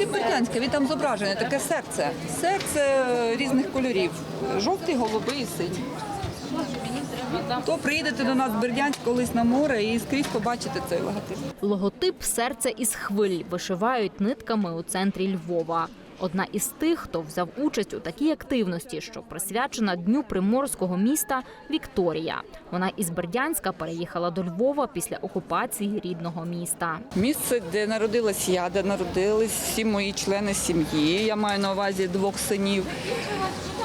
Логотип Бердянська, він там зображене, таке серце. Серце різних кольорів. Жовтий, голубий і синій. То приїдете до нас в Бердянськ колись на море і скрізь побачите цей логотип. Логотип серце із хвиль вишивають нитками у центрі Львова. Одна із тих, хто взяв участь у такій активності, що присвячена дню приморського міста Вікторія. Вона із Бердянська переїхала до Львова після окупації рідного міста. Місце, де народилась я, де народились всі мої члени сім'ї. Я маю на увазі двох синів.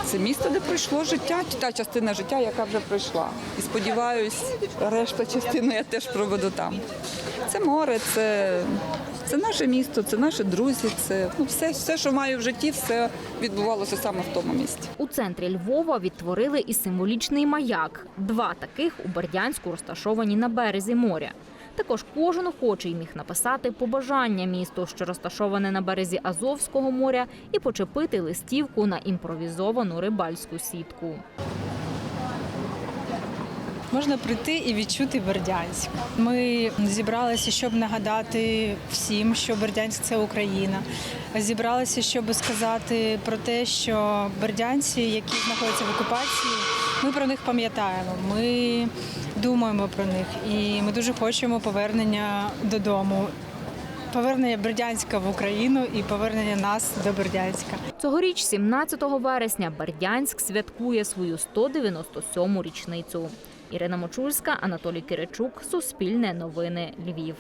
Це місто, де пройшло життя, та частина життя, яка вже пройшла. І сподіваюсь, решта частини я теж проведу там. Це море, це, це наше місто, це наші друзі, це ну, все, все, що маю в житті, все відбувалося саме в тому місці. У центрі Львова відтворили і символічний маяк. Два таких у Бердянську розташовані на березі моря. Також кожен охочий міг написати побажання місту, що розташоване на березі Азовського моря, і почепити листівку на імпровізовану рибальську сітку. Можна прийти і відчути Бердянськ. Ми зібралися, щоб нагадати всім, що Бердянськ це Україна. Зібралися, щоб сказати про те, що бердянці, які знаходяться в окупації, ми про них пам'ятаємо. Ми думаємо про них, і ми дуже хочемо повернення додому. Повернення Бердянська в Україну і повернення нас до Бердянська. Цьогоріч, 17 вересня, Бердянськ святкує свою 197-му річницю. Ірина Мочульська, Анатолій Киричук, Суспільне новини, Львів.